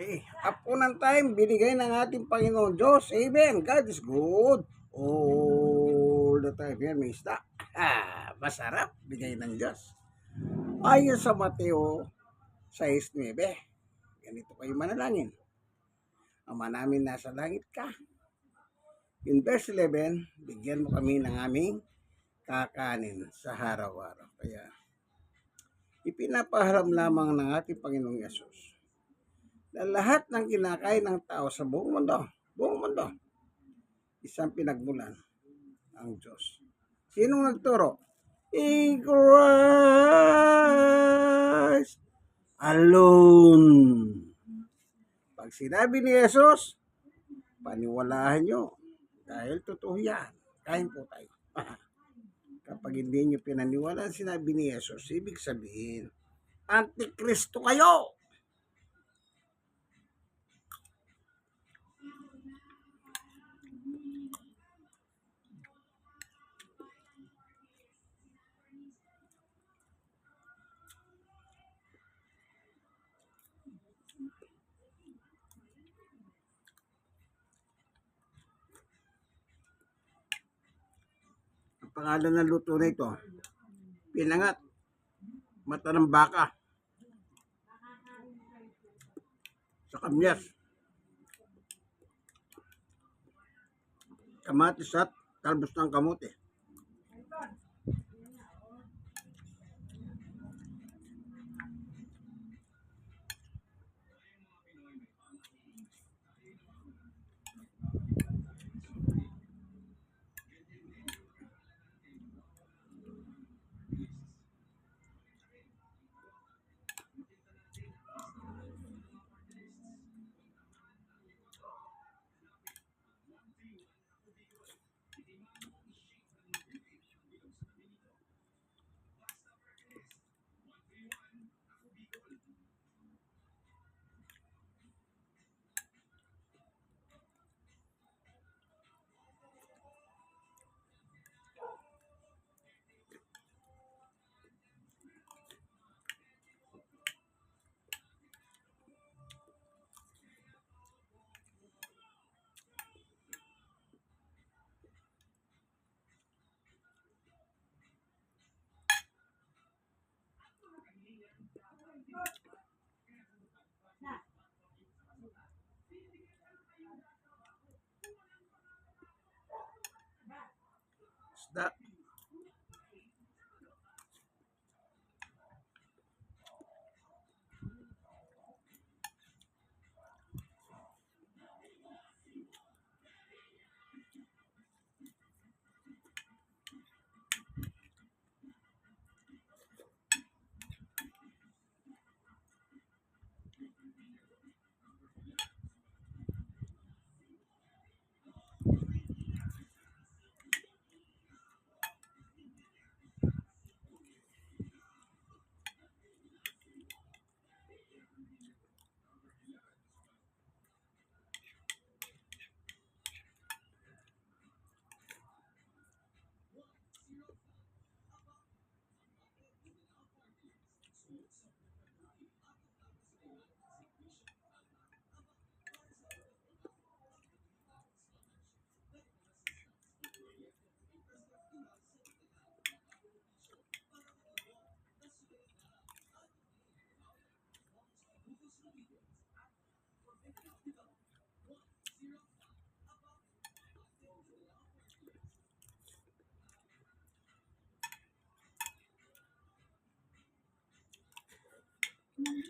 Okay. Apunan time, binigay ng ating Panginoon Diyos. Amen. God is good. All the time. Yan, may isda. Ah, masarap. Bigay ng Diyos. Ayon sa Mateo 6.9. Ganito kayo manalangin. Ama namin nasa langit ka. In verse 11, bigyan mo kami ng aming kakanin sa araw-araw. Kaya, ipinapaharam lamang ng ating Panginoong Yesus na lahat ng kinakain ng tao sa buong mundo, buong mundo, isang pinagmulan ang Diyos. Sinong nagturo? In Christ alone. Pag sinabi ni Jesus, paniwalaan nyo. Dahil totoo yan. Kain po tayo. Kapag hindi nyo pinaniwalaan sinabi ni Jesus, ibig sabihin, Antikristo kayo! Ang pangalan ng luto na ito, pinangat, mata ng baka, sa kamyas, kamatis at talbos ng kamote. Isda. Thank mm -hmm. you.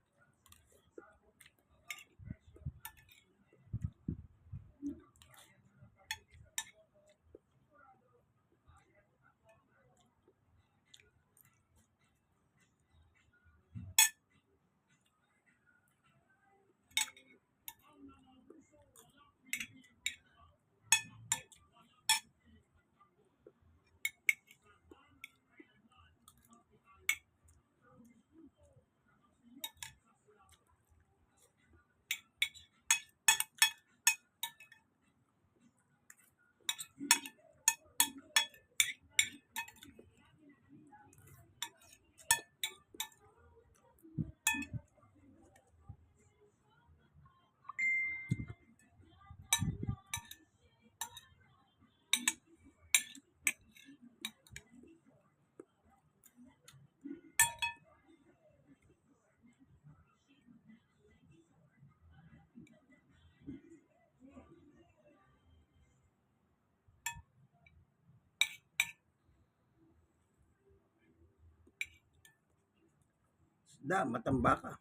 isda, matambaka.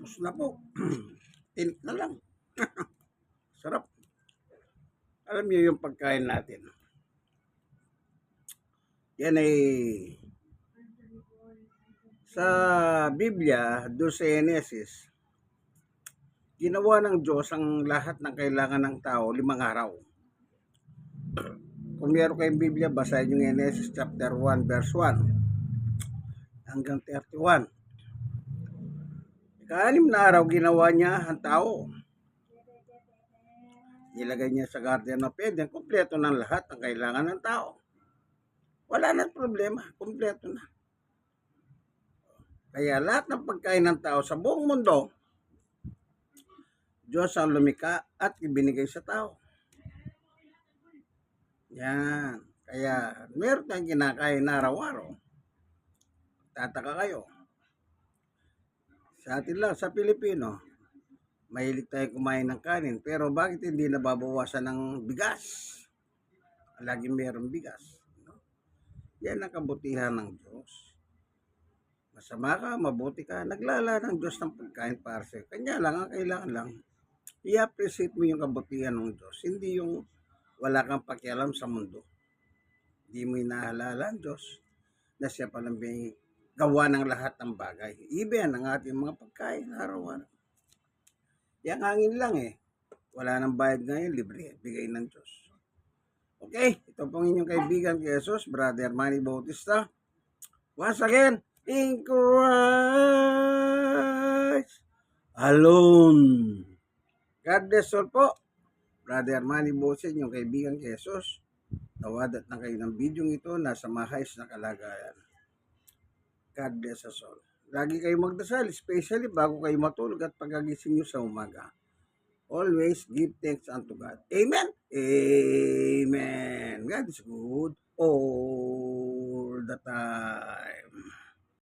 Tapos na po. Tinik na lang. Sarap. Alam niyo yung pagkain natin. Yan ay sa Biblia, doon sa Genesis, ginawa ng Diyos ang lahat ng kailangan ng tao limang araw. Kung meron kayong Biblia, basahin yung Genesis chapter 1 verse 1 hanggang 31. Kaanim na araw ginawa niya ang tao. Nilagay niya sa Garden of Eden, kumpleto ng lahat ng kailangan ng tao. Wala na problema, kumpleto na. Kaya lahat ng pagkain ng tao sa buong mundo, Diyos ang lumika at ibinigay sa tao. Yan. Kaya meron tayong kinakain na araw-araw. Tataka kayo. Sa atin lang, sa Pilipino, mahilig tayo kumain ng kanin. Pero bakit hindi nababawasan ng bigas? Lagi mayroong bigas. No? Yan ang kabutihan ng Diyos. Masama ka, mabuti ka, naglala ng Diyos ng pagkain para sa'yo. Kanya lang, ang kailangan lang, i-appreciate mo yung kabutihan ng Diyos. Hindi yung wala kang pakialam sa mundo. Hindi mo inahalala ang Diyos na siya palang may gawa ng lahat ng bagay. Even ang ating mga pagkain araw-araw. Yang hangin lang eh. Wala nang bayad ngayon, libre. Bigay ng Diyos. Okay, ito pong inyong kaibigan kay Jesus, Brother Manny Bautista. Once again, in Christ alone. God bless all po. Brother Manny Bautista, inyong kaibigan kay Jesus. Nawadat na kayo ng video ito, nasa mahayos na kalagayan. God bless us all. Lagi kayo magdasal, especially bago kayo matulog at pagagising nyo sa umaga. Always give thanks unto God. Amen? Amen. God is good all the time.